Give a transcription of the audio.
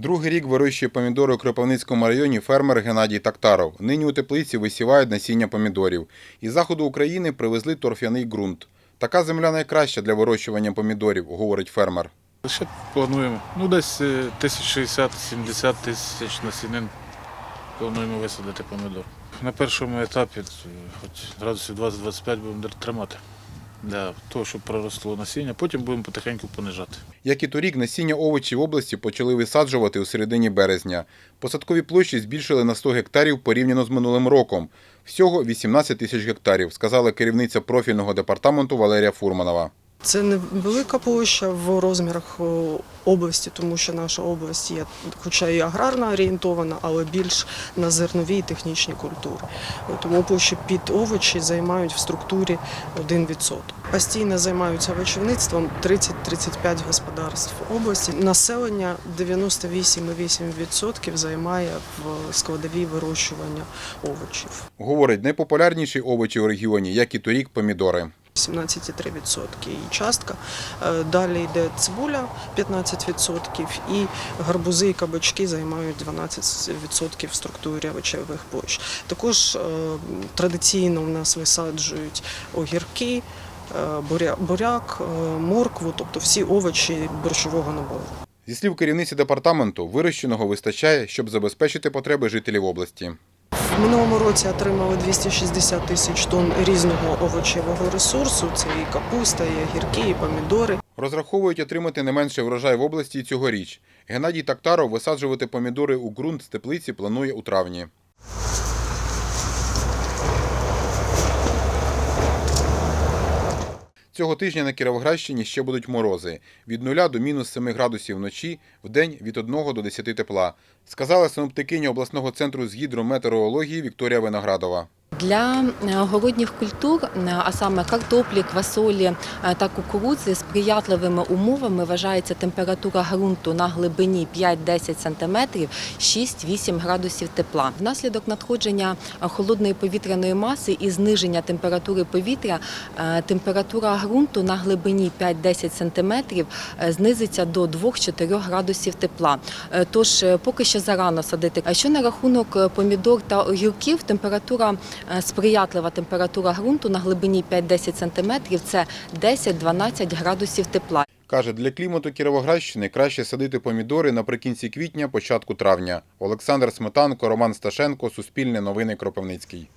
Другий рік вирощує помідори у Кропивницькому районі фермер Геннадій Тактаров. Нині у теплиці висівають насіння помідорів. Із заходу України привезли торф'яний ґрунт. Така земля найкраща для вирощування помідорів, говорить фермер. Ще плануємо. Ну, десь е, 1060-70 тисяч насінин плануємо висадити помідор. На першому етапі е, хоч градусів 20-25 будемо тримати для того, щоб проросло насіння. Потім будемо потихеньку понижати. Як і торік, насіння овочів області почали висаджувати у середині березня. Посадкові площі збільшили на 100 гектарів порівняно з минулим роком. Всього 18 тисяч гектарів, сказала керівниця профільного департаменту Валерія Фурманова. Це невелика площа в розмірах області, тому що наша область є, хоча і аграрно орієнтована, але більш на зернові і технічні культури. Тому площі під овочі займають в структурі 1%. Постійно займаються овочівництвом 30-35 господарств області. Населення 98,8% займає в складовій вирощування овочів. Говорить, найпопулярніші овочі у регіоні, як і торік, помідори. 17,3% і частка. Е, Далі йде цибуля 15% і гарбузи і кабачки займають 12% в структурі овочевих площ. Також е, традиційно у нас висаджують огірки, е, буряк, моркву, тобто всі овочі борщового набору. Зі слів керівниці департаменту, вирощеного вистачає, щоб забезпечити потреби жителів області. Минулому році отримали 260 тисяч тонн різного овочевого ресурсу. Це і капуста, і огірки, і помідори. Розраховують отримати не менше врожай в області цьогоріч. Геннадій Тактаров висаджувати помідори у ґрунт з теплиці планує у травні. Цього тижня на Кіровоградщині ще будуть морози від 0 до мінус 7 градусів вночі, в день від 1 до 10 тепла, сказала синоптикиня обласного центру з гідрометеорології Вікторія Виноградова. Для е, городніх культур, е, а саме картоплі, квасолі е, та кукурудзи, сприятливими умовами вважається температура ґрунту на глибині 5-10 см, 6-8 градусів тепла. Внаслідок надходження холодної повітряної маси і зниження температури повітря, температура ґрунту на глибині 5-10 см знизиться до 2-4 градусів тепла. Тож поки що зарано садити. Що на рахунок помідор та огірків, температура сприятлива температура ґрунту на глибині 5-10 см – це 10-12 градусів тепла. Каже, для клімату Кіровоградщини краще садити помідори наприкінці квітня, початку травня. Олександр Сметанко, Роман Сташенко, Суспільне новини Кропивницький.